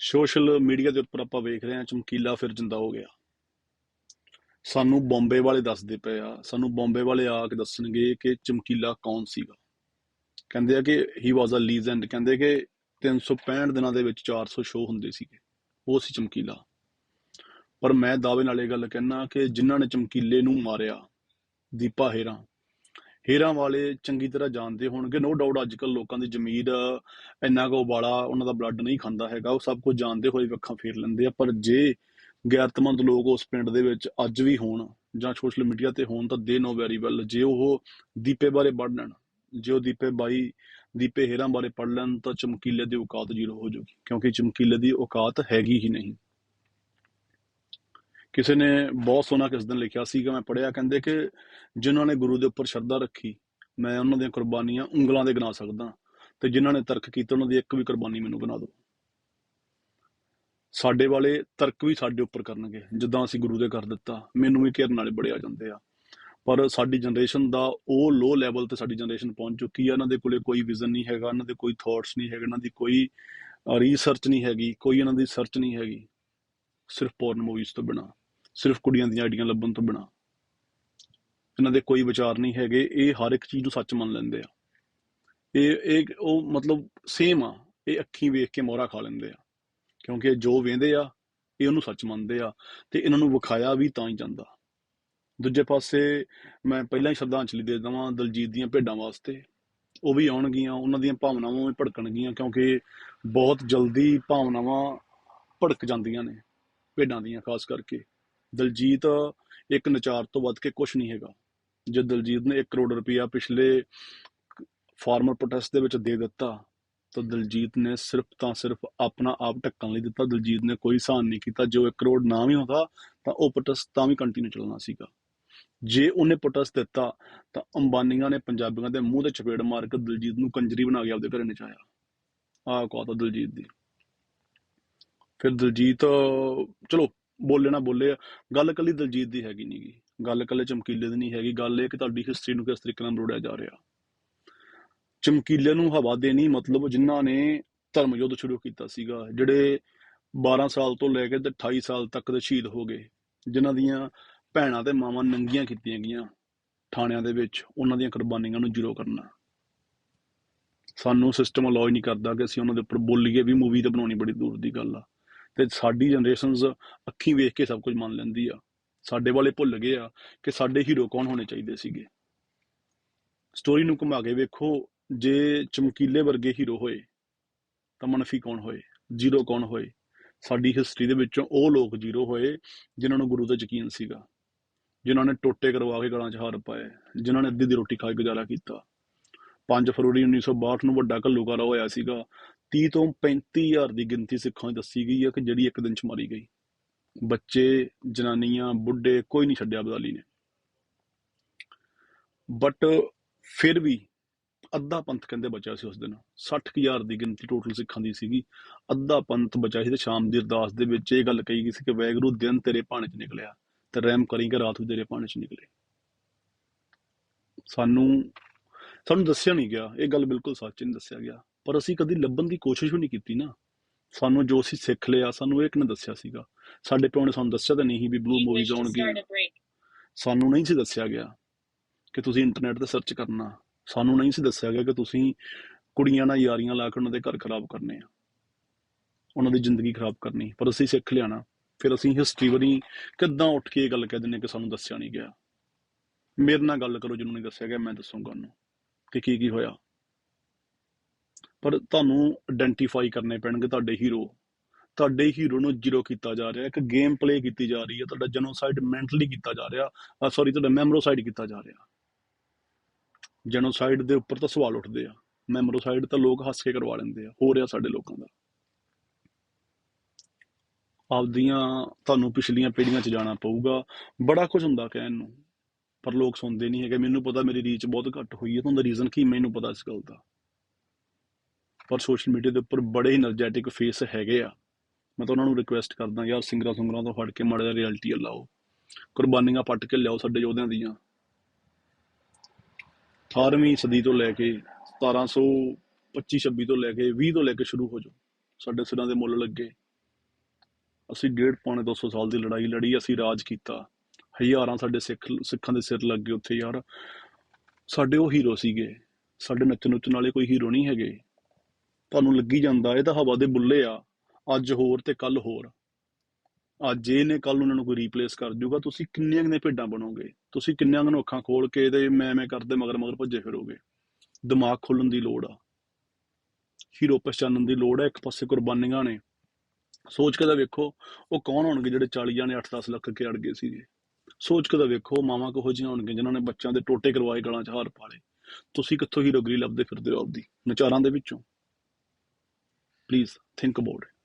Social media ਦੇ ਉੱਪਰ ਆਪਾਂ ਵੇਖ ਰਹੇ ਹਾਂ, ਚਮਕੀਲਾ ਫਿਰ ਜਿੰਦਾ ਹੋ ਗਿਆ। ਸਾਨੂੰ ਬੰਬੇ ਵਾਲੇ ਦੱਸਦੇ ਪਏ ਆ, ਸਾਨੂੰ ਬੰਬੇ ਵਾਲੇ ਆ ਕੇ ਦੱਸਣਗੇ ਕਿ ਚਮਕੀਲਾ ਕੌਣ ਸੀਗਾ। ਕਹਿੰਦੇ ਆ ਕਿ ਹੀ ਵਾਸ ਅ ਲੀਜੈਂਡ ਕਹਿੰਦੇ ਕਿ 365 ਦਿਨਾਂ ਦੇ ਵਿੱਚ 400 ਸ਼ੋਅ ਹੁੰਦੇ ਸੀਗੇ। ਉਹ ਸੀ ਚਮਕੀਲਾ। ਪਰ ਮੈਂ ਦਾਅਵੇ ਨਾਲ ਇਹ ਗੱਲ ਕਹਿਣਾ ਕਿ ਜਿਨ੍ਹਾਂ ਨੇ ਚਮਕੀਲੇ ਨੂੰ ਮਾਰਿਆ, ਦੀਪਾ ਹੇਰਾ ਹੇਰਾਂ ਵਾਲੇ ਚੰਗੀ ਤਰ੍ਹਾਂ ਜਾਣਦੇ ਹੋਣਗੇ। ਨੋ ਡਾਊਟ ਅੱਜ ਕੱਲ ਲੋਕਾਂ ਦੀ ਜ਼ਮੀਰ ਇੰਨਾ ਕੋ ਉਬਾਲਾ ਉਹਨਾਂ ਦਾ ਬਲੱਡ ਨਹੀਂ ਖਾਂਦਾ ਹੈਗਾ। ਉਹ ਸਭ ਕੁਝ ਜਾਣਦੇ ਹੋਏ ਅੱਖਾਂ ਫੇਰ ਲੈਂਦੇ ਆ। ਪਰ ਜੇ ਗੈਰਤਮੰਦ ਲੋਕ ਉਸ ਪਿੰਡ ਦੇ ਵਿੱਚ ਅੱਜ ਵੀ ਹੋਣ ਜਾਂ ਸੋਸ਼ਲ ਮੀਡੀਆ ਤੇ ਹੋਣ ਤਾਂ ਦੇ ਨੋ ਵੈਰੀ ਵੈਲ ਜੇ ਉਹ ਦੀਪੇ ਬਾਰੇ ਪੜ੍ਹ ਲੈਣ, ਜੇ ਉਹ ਦੀਪੇ ਬਾਈ, ਦੀਪੇ ਹੇਰਾਂ ਬਾਰੇ ਪੜ੍ਹ ਲੈਣ ਤਾਂ ਚਮਕੀਲੇ ਦੀ ਔਕਾਤ ਜ਼ੀਰੋ ਹੋ ਜਾਊਗੀ। ਕਿਉਂਕਿ ਚਮਕੀਲੇ ਦੀ ਔਕਾਤ ਹੈਗੀ ਹੀ ਨਹੀਂ। ਕਿਸੇ ਨੇ ਬਹੁਤ ਸੋਹਣਾ ਕਿਸ ਦਿਨ ਲਿਖਿਆ ਸੀਗਾ, ਮੈਂ ਪੜਿਆ ਕਹਿੰਦੇ ਕਿ ਜਿਨ੍ਹਾਂ ਨੇ ਗੁਰੂ ਦੇ ਉੱਪਰ ਸ਼ਰਧਾ ਰੱਖੀ, ਮੈਂ ਉਹਨਾਂ ਦੀਆਂ ਕੁਰਬਾਨੀਆਂ ਉਂਗਲਾਂ ਦੇ ਗਿਣਾ ਸਕਦਾ ਤੇ ਜਿਨ੍ਹਾਂ ਨੇ ਤਰਕ ਕੀਤਾ, ਉਹਨਾਂ ਦੀ ਇੱਕ ਵੀ ਕੁਰਬਾਨੀ ਮੈਨੂੰ ਗਿਣਾ ਦਿਓ। ਸਾਡੇ ਵਾਲੇ ਤਰਕ ਵੀ ਸਾਡੇ ਉੱਪਰ ਕਰਨਗੇ, ਜਿੱਦਾਂ ਅਸੀਂ ਗੁਰੂ ਦੇ ਕਰ ਦਿੱਤਾ, ਮੈਨੂੰ ਵੀ ਘੇਰਨ ਵਾਲੇ ਬੜੇ ਆ ਜਾਂਦੇ ਆ। ਪਰ ਸਾਡੀ ਜਨਰੇਸ਼ਨ ਦਾ ਉਹ ਲੋ ਲੈਵਲ ਤੇ ਸਾਡੀ ਜਨਰੇਸ਼ਨ ਪਹੁੰਚ ਚੁੱਕੀ ਆ, ਇਹਨਾਂ ਦੇ ਕੋਲੇ ਕੋਈ ਵਿਜ਼ਨ ਨਹੀਂ ਹੈਗਾ, ਇਹਨਾਂ ਦੇ ਕੋਈ ਥਾਟਸ ਨਹੀਂ ਹੈਗੇ, ਇਹਨਾਂ ਦੀ ਕੋਈ ਰਿਸਰਚ ਨਹੀਂ ਹੈਗੀ, ਕੋਈ ਇਹਨਾਂ ਦੀ ਸਰਚ ਨਹੀਂ ਹੈਗੀ, ਸਿਰਫ ਪੋਰਨ ਮੂਵੀਜ਼ ਤੋਂ ਬਿਨਾ। ਸਿਰਫ ਕੁੜੀਆਂ ਦੀਆਂ ਆਈਡੀਆਂ ਲੱਭਣ ਤੋਂ ਬਿਨਾ। ਇਹਨਾਂ ਦੇ ਕੋਈ ਵਿਚਾਰ ਨਹੀਂ ਹੈਗੇ, ਇਹ ਹਰ ਇੱਕ ਚੀਜ਼ ਨੂੰ ਸੱਚ ਮੰਨ ਲੈਂਦੇ ਆ। ਇਹ ਇਹ ਉਹ ਮਤਲਬ ਸੇਮ ਆ, ਇਹ ਅੱਖੀਂ ਵੇਖ ਕੇ ਮੋਹਰਾ ਖਾ ਲੈਂਦੇ ਆ। ਕਿਉਂਕਿ ਜੋ ਵੇਂਦੇ ਆ, ਇਹ ਉਹਨੂੰ ਸੱਚ ਮੰਨਦੇ ਆ ਤੇ ਇਹਨਾਂ ਨੂੰ ਵਿਖਾਇਆ ਵੀ ਤਾਂ ਹੀ ਜਾਂਦਾ। ਦੂਜੇ ਪਾਸੇ ਮੈਂ ਪਹਿਲਾਂ ਹੀ ਸ਼ਰਧਾਂਜਲੀ ਦੇ ਦਵਾਂ ਦਲਜੀਤ ਦੀਆਂ ਭੇਡਾਂ ਵਾਸਤੇ। ਉਹ ਵੀ ਆਉਣਗੀਆਂ, ਉਹਨਾਂ ਦੀਆਂ ਭਾਵਨਾਵਾਂ ਵੀ ਭੜਕਣਗੀਆਂ ਕਿਉਂਕਿ ਬਹੁਤ ਜਲਦੀ ਭਾਵਨਾਵਾਂ ਭੜਕ ਜਾਂਦੀਆਂ ਨੇ ਭੇਡਾਂ ਦੀਆਂ, ਖਾਸ ਕਰਕੇ। ਦਲਜੀਤ ਇੱਕ ਨਚਾਰ ਤੋਂ ਵੱਧ ਕੇ ਕੁਝ ਨਹੀਂ ਹੈਗਾ। ਜੇ ਦਲਜੀਤ ਨੇ 1 ਕਰੋੜ ਰੁਪਇਆ ਪਿਛਲੇ ਫਾਰਮਰ ਪ੍ਰੋਟੈਸਟ ਦੇ ਵਿੱਚ ਦੇ ਦਿੱਤਾ, ਤਾਂ ਦਲਜੀਤ ਨੇ ਸਿਰਫ ਤਾਂ ਸਿਰਫ ਆਪਣਾ ਆਪ ਢੱਕਣ ਲਈ ਦਿੱਤਾ। ਦਲਜੀਤ ਨੇ ਕੋਈ ਸਾਨ ਨਹੀਂ ਕੀਤਾ। ਜੋ 1 ਕਰੋੜ ਨਾ ਵੀ ਹੁੰਦਾ, ਤਾਂ ਉਹ ਪ੍ਰੋਟੈਸਟ ਤਾਂ ਵੀ ਕੰਟੀਨਿਊ ਚੱਲਣਾ ਸੀਗਾ। ਜੇ ਉਹਨੇ ਪ੍ਰੋਟੈਸਟ ਦਿੱਤਾ, ਤਾਂ ਅੰਬਾਨੀਆਂ ਨੇ ਪੰਜਾਬੀਆਂ ਦੇ ਮੂੰਹ ਤੇ ਚਪੇੜ ਮਾਰ ਕੇ ਦਲਜੀਤ ਨੂੰ ਕੰਜਰੀ ਬਣਾ ਕੇ ਆਪਦੇ ਘਰੇ ਨਚਾਇਆ। ਆਹ ਕਹਤਾ ਦਲਜੀਤ ਦੀ। ਫਿਰ ਦਲਜੀਤ, ਚਲੋ ਬੋਲੇ ਨਾ ਬੋਲੇ ਗੱਲ ਕੱਲੀ ਦਲਜੀਤ ਦੀ ਹੈਗੀ ਨਹੀਂਗੀ ਗੱਲ ਕੱਲੇ ਚਮਕੀਲੇ ਦੀ ਨਹੀਂ ਹੈਗੀ। ਗੱਲ ਇਹ ਕਿ ਤੁਹਾਡੀ ਹਿਸਟਰੀ ਨੂੰ ਕਿਸ ਤਰੀਕੇ ਨਾਲ ਮਰੋੜਿਆ ਜਾ ਰਿਹਾ। ਚਮਕੀਲੇ ਨੂੰ ਹਵਾ ਦੇਣੀ ਮਤਲਬ ਜਿਨ੍ਹਾਂ ਨੇ ਧਰਮ ਯੁੱਧ ਸ਼ੁਰੂ ਕੀਤਾ ਸੀਗਾ, ਜਿਹੜੇ 12 ਸਾਲ ਤੋਂ ਲੈ ਕੇ ਤੇ 28 ਸਾਲ ਤੱਕ ਦੇ ਸ਼ਹੀਦ ਹੋ ਗਏ, ਜਿਨ੍ਹਾਂ ਦੀਆਂ ਭੈਣਾਂ ਤੇ ਮਾਵਾਂ ਨੰਗੀਆਂ ਕੀਤੀਆਂ ਗਈਆਂ। ਥਾਣਿਆਂ ਦੇ ਵਿੱਚ ਉਹਨਾਂ ਦੀਆਂ ਕੁਰਬਾਨੀਆਂ ਨੂੰ ਜ਼ੀਰੋ ਕਰਨਾ। ਸਾਨੂੰ ਸਿਸਟਮ ਅਲਾਉ ਨਹੀਂ ਕਰਦਾ ਕਿ ਅਸੀਂ ਉਹਨਾਂ ਦੇ ਉੱਪਰ ਬੋਲੀਏ ਵੀ ਮੂਵੀ ਤੇ ਬਣਾਉਣੀ ਬੜੀ ਦੂਰ ਦੀ ਗੱਲ ਆ। ਤੇ ਸਾਡੀ ਜਨਰੇਸ਼ਨਸ ਅੱਖੀਂ ਵੇਖ ਕੇ ਸਭ ਕੁਝ ਮੰਨ ਲੈਂਦੀ ਆ। ਸਾਡੇ ਵਾਲੇ ਭੁੱਲ ਗਏ ਆ ਕਿ ਸਾਡੇ ਹੀਰੋ ਕੌਣ ਹੋਣੇ ਚਾਹੀਦੇ ਸੀਗੇ। ਸਟੋਰੀ ਨੂੰ ਘੁਮਾ ਕੇ ਵੇਖੋ, ਜੇ ਚਮਕੀਲੇ ਵਰਗੇ ਹੀਰੋ ਹੋਏ, ਤਾਂ ਮਨਫੀ ਕੌਣ ਹੋਏ? ਜ਼ੀਰੋ ਕੌਣ ਹੋਏ? ਸਾਡੀ ਹਿਸਟਰੀ ਦੇ ਵਿੱਚੋਂ ਉਹ ਲੋਕ ਜ਼ੀਰੋ ਹੋਏ ਜਿਨ੍ਹਾਂ ਨੂੰ ਗੁਰੂ ਦਾ ਯਕੀਨ ਸੀਗਾ, ਜਿਨ੍ਹਾਂ ਨੇ ਟੋਟੇ ਕਰਵਾ ਕੇ ਗਲਾਂ 'ਚ ਹਾਰ ਪਾਏ, ਜਿਨ੍ਹਾਂ ਨੇ ਅੱਧੀ ਦੀ ਰੋਟੀ ਖਾ ਕੇ ਗੁਜ਼ਾਰਾ ਕੀਤਾ। 5 ਫਰਵਰੀ 1962 ਨੂੰ ਵੱਡਾ ਘੱਲੂਕਾਰਾ ਹੋਇਆ ਸੀਗਾ ਤੀਹ ਤੋਂ 35 ਹਜ਼ਾਰ ਦੀ ਗਿਣਤੀ ਸਿੱਖਾਂ ਦੀ ਦੱਸੀ ਗਈ ਹੈ ਕਿ ਜਿਹੜੀ ਇੱਕ ਦਿਨ 'ਚ ਮਾਰੀ ਗਈ। ਬੱਚੇ, ਜਨਾਨੀਆਂ, ਬੁੱਢੇ ਕੋਈ ਨਹੀਂ ਛੱਡਿਆ ਬਦਾਲੀ ਨੇ। ਬਟ ਫਿਰ ਵੀ ਅੱਧਾ ਪੰਥ ਕਹਿੰਦੇ ਬਚਿਆ ਸੀ ਉਸ ਦਿਨ। 60000 ਦੀ ਗਿਣਤੀ ਟੋਟਲ ਸਿੱਖਾਂ ਦੀ ਸੀਗੀ। ਅੱਧਾ ਪੰਥ ਬਚਿਆ ਸੀ ਤੇ ਸ਼ਾਮ ਦੀ ਅਰਦਾਸ ਦੇ ਵਿੱਚ ਇਹ ਗੱਲ ਕਹੀ ਗਈ ਸੀ ਕਿ ਵੈਗਰੂ ਦਿਨ ਤੇਰੇ ਭਾਣੇ 'ਚ ਨਿਕਲਿਆ ਤੇ ਰਹਿਮ ਕਰੀ ਕਿ ਰਾਤ ਵੀ ਤੇਰੇ ਭਾਣੇ 'ਚ ਨਿਕਲੇ। ਸਾਨੂੰ ਸਾਨੂੰ ਦੱਸਿਆ ਨਹੀਂ ਗਿਆ। ਇਹ ਗੱਲ ਬਿਲਕੁਲ ਸੱਚ ਨਹੀਂ ਦੱਸਿਆ ਗਿਆ। ਪਰ ਅਸੀਂ ਕਦੀ ਲੱਭਣ ਦੀ ਕੋਸ਼ਿਸ਼ ਵੀ ਨਹੀਂ ਕੀਤੀ ਨਾ। ਸਾਨੂੰ ਜੋ ਅਸੀਂ ਸਿੱਖ ਲਿਆ ਸਾਨੂੰ ਇਹ ਕਿਨੇ ਦੱਸਿਆ ਸੀਗਾ? ਸਾਡੇ ਪਿਓ ਨੇ ਸਾਨੂੰ ਦੱਸਿਆ ਤਾਂ ਨਹੀਂ ਵੀ ਬਲੂ ਮੂਵੀਜ਼ ਆਉਣਗੀਆਂ। ਸਾਨੂੰ ਨਹੀਂ ਸੀ ਦੱਸਿਆ ਗਿਆ ਕਿ ਤੁਸੀਂ ਇੰਟਰਨੈਟ ਤੇ ਸਰਚ ਕਰਨਾ। ਸਾਨੂੰ ਨਹੀਂ ਸੀ ਦੱਸਿਆ ਗਿਆ ਕਿ ਤੁਸੀਂ ਕੁੜੀਆਂ ਨਾਲ ਯਾਰੀਆਂ ਲਾ ਕੇ ਉਹਨਾਂ ਦੇ ਘਰ ਖਰਾਬ ਕਰਨੇ ਆ। ਉਹਨਾਂ ਦੀ ਜ਼ਿੰਦਗੀ ਖਰਾਬ ਕਰਨੀ। ਪਰ ਅਸੀਂ ਸਿੱਖ ਲਿਆ ਨਾ। ਫਿਰ ਅਸੀਂ ਹਿਸਟਰੀ ਬਣੀ ਕਿੱਦਾਂ ਉੱਠ ਕੇ ਇਹ ਗੱਲ ਕਹਿ ਦਿੰਦੇ ਕਿ ਸਾਨੂੰ ਦੱਸਿਆ ਨਹੀਂ ਗਿਆ। ਮੇਰੇ ਨਾਲ ਗੱਲ ਕਰੋ ਜਿਹਨੂੰ ਨਹੀਂ ਦੱਸਿਆ ਗਿਆ ਮੈਂ ਦੱਸੂਗਾ ਉਹਨੂੰ ਕਿ ਕੀ ਕੀ ਹੋਇਆ। ਪਰ ਤੁਹਾਨੂੰ ਆਇਡੈਂਟੀਫਾਈ ਕਰਨੇ ਪੈਣਗੇ ਤੁਹਾਡੇ ਹੀਰੋ ਤੁਹਾਡੇ ਹੀਰੋ ਨੂੰ ਜ਼ੀਰੋ ਕੀਤਾ ਜਾ ਰਿਹਾ, ਇੱਕ ਗੇਮ ਪਲੇ ਕੀਤੀ ਜਾ ਰਹੀ ਹੈ, ਤੁਹਾਡਾ ਜੈਨੋਸਾਈਡ ਮੈਂਟਲੀ ਕੀਤਾ ਜਾ ਰਿਹਾ ਸੌਰੀ ਤੁਹਾਡਾ ਮੈਮਰੋਸਾਈਡ ਕੀਤਾ ਜਾ ਰਿਹਾ। ਜੈਨੋਸਾਈਡ ਦੇ ਉੱਪਰ ਤਾਂ ਸਵਾਲ ਉੱਠਦੇ ਆ। ਮੈਮਰੋਸਾਈਡ ਤਾਂ ਲੋਕ ਹੱਸ ਕੇ ਕਰਵਾ ਲੈਂਦੇ ਆ, ਹੋ ਰਿਹਾ ਸਾਡੇ ਲੋਕਾਂ ਦਾ। ਆਪਦੀਆਂ ਤੁਹਾਨੂੰ ਪਿਛਲੀਆਂ ਪੀੜ੍ਹੀਆਂ 'ਚ ਜਾਣਾ ਪਊਗਾ। ਬੜਾ ਕੁਝ ਹੁੰਦਾ ਕਹਿਣ ਨੂੰ, ਪਰ ਲੋਕ ਸੁਣਦੇ ਨਹੀਂ ਹੈਗੇ। ਮੈਨੂੰ ਪਤਾ ਮੇਰੀ ਰੀਚ ਬਹੁਤ ਘੱਟ ਹੋਈ ਹੈ ਤੁਹਾਨੂੰ ਰੀਜ਼ਨ ਕੀ ਮੈਨੂੰ ਪਤਾ ਇਸ ਗੱਲ ਦਾ। ਪਰ ਸੋਸ਼ਲ ਮੀਡੀਆ ਦੇ ਉੱਪਰ ਬੜੇ એનર્ਜੈਟਿਕ ਫੇਸ ਹੈਗੇ ਆ। ਮੈਂ ਤਾਂ ਉਹਨਾਂ ਨੂੰ ਰਿਕੁਐਸਟ ਕਰਦਾ ਯਾਰ ਸਿੰਗਰਾਂ ਸੁੰਗਰਾਂ ਤੋਂ ਫੜ ਕੇ ਮਾੜਾ ਜਿਹਾ ਰਿਐਲਿਟੀ ਲਾਓ। ਕੁਰਬਾਨੀਆਂ ਪੱਟ ਕੇ ਲਿਆਓ ਸਾਡੇ ਯੋਧਿਆਂ ਦੀਆਂ। 18ਵੀਂ ਸਦੀ ਤੋਂ ਲੈ ਕੇ 1725 26 ਤੋਂ ਲੈ ਕੇ 20 ਤੋਂ ਲੈ ਕੇ ਸ਼ੁਰੂ ਹੋ ਜੋ ਸਾਡੇ ਸਿਰਾਂ ਦੇ ਮੁੱਲ ਲੱਗੇ। ਅਸੀਂ ਡੇਢ ਪੌਣੇ 200 ਸਾਲ ਦੀ ਲੜਾਈ ਲੜੀ, ਅਸੀਂ ਰਾਜ ਕੀਤਾ। ਹਜ਼ਾਰਾਂ ਸਾਡੇ ਸਿੱਖ, ਸਿੱਖਾਂ ਦੇ ਸਿਰ ਲੱਗੇ ਉੱਥੇ ਯਾਰ। ਸਾਡੇ ਉਹ ਹੀਰੋ ਸੀਗੇ। ਸਾਡੇ ਨੱਚਣ ਨੁੱਚਣ ਵਾਲੇ ਕੋਈ ਹੀਰੋ ਨਹੀਂ ਹੈਗੇ। ਤੁਹਾਨੂੰ ਲੱਗੀ ਜਾਂਦਾ, ਇਹ ਤਾਂ ਹਵਾ ਦੇ ਬੁੱਲੇ ਆ। ਅੱਜ ਹੋਰ ਤੇ ਕੱਲ ਹੋਰ। ਅੱਜ ਇਹ ਨੇ ਕੱਲ ਉਹਨਾਂ ਨੂੰ ਕੋਈ ਰੀਪਲੇਸ ਕਰ ਜੂਗਾ। ਤੁਸੀਂ ਕਿੰਨੀਆਂ ਕਿੰਨੇ ਭੇਡਾਂ ਬਣੋਗੇ? ਤੁਸੀਂ ਕਿੰਨੀਆਂ ਨੂੰ ਅੱਖਾਂ ਖੋਲ ਕੇ ਇਹਦੇ ਮੈਂ ਮੈਂ ਕਰਦੇ ਮਗਰ ਮਗਰ ਭੱਜੇ ਫਿਰੋਗੇ? ਦਿਮਾਗ ਖੋਲਣ ਦੀ ਲੋੜ ਆ। ਹੀਰੋ ਪਛਾਣਨ ਦੀ ਲੋੜ ਹੈ ਇੱਕ ਪਾਸੇ ਕੁਰਬਾਨੀਆਂ ਨੇ। ਸੋਚ ਕੇ ਤਾਂ ਵੇਖੋ, ਉਹ ਕੌਣ ਹੋਣਗੇ ਜਿਹੜੇ 40 ਜਾਂ 8-10 ਲੱਖ ਕੇ ਅੜ ਗਏ ਸੀਗੇ? ਸੋਚ ਕੇ ਤਾਂ ਵੇਖੋ, ਮਾਵਾਂ ਕਿਹੋ ਜਿਹੀਆਂ ਹੋਣਗੀਆਂ ਜਿਨ੍ਹਾਂ ਨੇ ਬੱਚਿਆਂ ਦੇ ਟੋਟੇ ਕਰਵਾਏ, ਗਲਾਂ 'ਚ ਹਾਰ ਪਾਲੇ ਤੁਸੀਂ ਕਿੱਥੋਂ ਹੀਰੋਗਰੀ ਲੱਭਦੇ ਫਿਰਦੇ ਹੋ ਆਪਦੀ? ਨਚਾਰਾਂ ਦੇ ਵਿੱਚੋਂ। Please think about it.